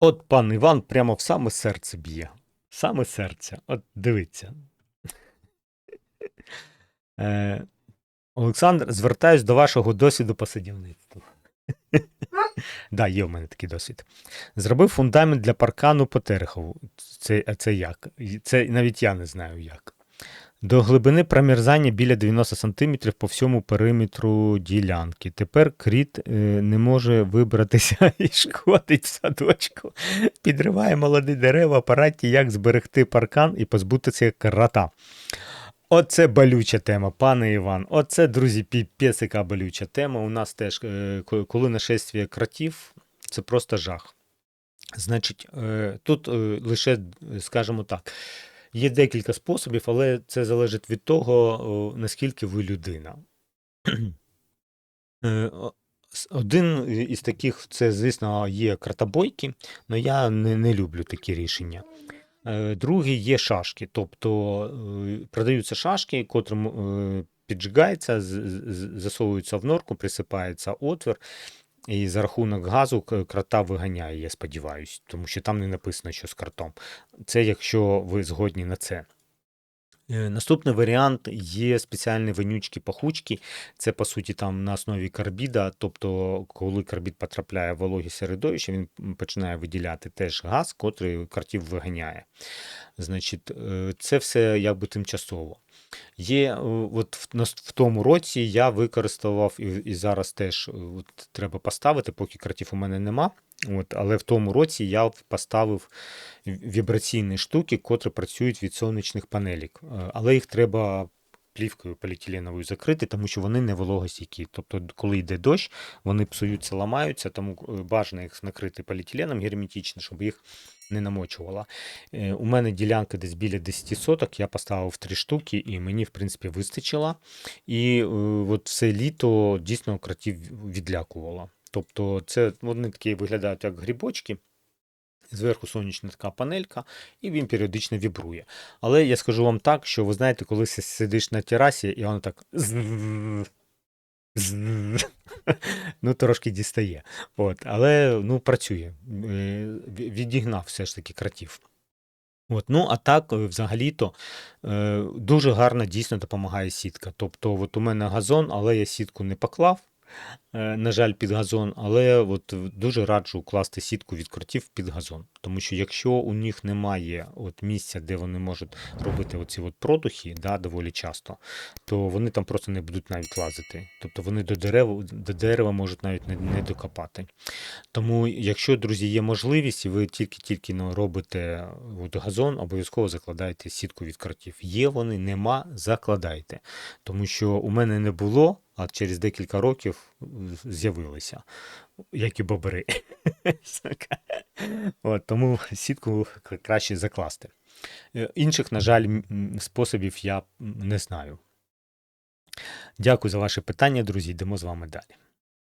От пан Іван прямо в саме серце б'є. Саме серце. От дивіться. Е, Олександр, звертаюсь до вашого досвіду по садівництву. Да, є в мене такий досвід. Зробив фундамент для паркану по Терехову. Це, це як? Це навіть я не знаю як. До глибини промерзання біля 90 см по всьому периметру ділянки. Тепер кріт е, не може вибратися і шкодить в садочку. Підриває молоді дерева в апараті, як зберегти паркан і позбутися крота. Оце болюча тема, пане Іван. Оце, друзі, яка болюча тема. У нас теж, е, коли нашествие кротів, це просто жах. Значить, е, тут лише, скажімо так, є декілька способів, але це залежить від того, наскільки ви людина. Е, Один із таких, це, звісно, є кратобойки, але я не, не люблю такі рішення. Е, Другий є шашки, тобто е, продаються шашки, котрим піджигається, засовуються в норку, присипається отвір, і за рахунок газу крота виганяє, я сподіваюся, тому що там не написано, що з кротом. Це якщо ви згодні на це. Е, Наступний варіант є спеціальні вонючки пахучки. Це по суті там на основі карбіда. Тобто, коли карбід потрапляє в вологе середовище, він починає виділяти теж газ, котрий картів виганяє. Значить, е, це все якби тимчасово. Є, е, от в, тому році я використовував і, і зараз теж е, от, треба поставити, поки картів у мене нема. От, але в тому році я поставив вібраційні штуки, котрі працюють від сонячних панелік. Е, Але їх треба плівкою поліетиленовою закрити, тому що вони не вологостійкі. Тобто, коли йде дощ, вони псуються, ламаються, тому бажано їх накрити поліетиленом герметично, щоб їх не намочувало. Е, У мене ділянка десь біля 10 соток, я поставив три штуки, і мені, в принципі, вистачило. І е, от все літо дійсно кротів відлякувало. Тобто, це вони такі виглядають як грибочки. Зверху сонячна така панелька, і він періодично вібрує. Але я скажу вам так, що ви знаєте, коли сидиш на терасі, і воно так. Ну, трошки дістає. От, але ну, працює. Е, Відігнав все ж таки кратів. От, ну, а так, е, взагалі-то, е, дуже гарно дійсно допомагає сітка. Тобто, от у мене газон, але я сітку не поклав. Е, На жаль, під газон, але от дуже раджу класти сітку від кротів під газон. Тому що якщо у них немає от місця, де вони можуть робити оці от продухи, да, доволі часто, то вони там просто не будуть навіть лазити. Тобто вони до дерева, до дерева можуть навіть не, не докопати. Тому, якщо, друзі, є можливість, і ви тільки-тільки ну, робите от газон, обов'язково закладайте сітку від кротів. Є вони, нема, закладайте. Тому що у мене не було, а через декілька років з'явилися, як і бобри. От, тому сітку краще закласти. Е, Інших, на жаль, способів я не знаю. Дякую за ваше питання, друзі. Йдемо з вами далі.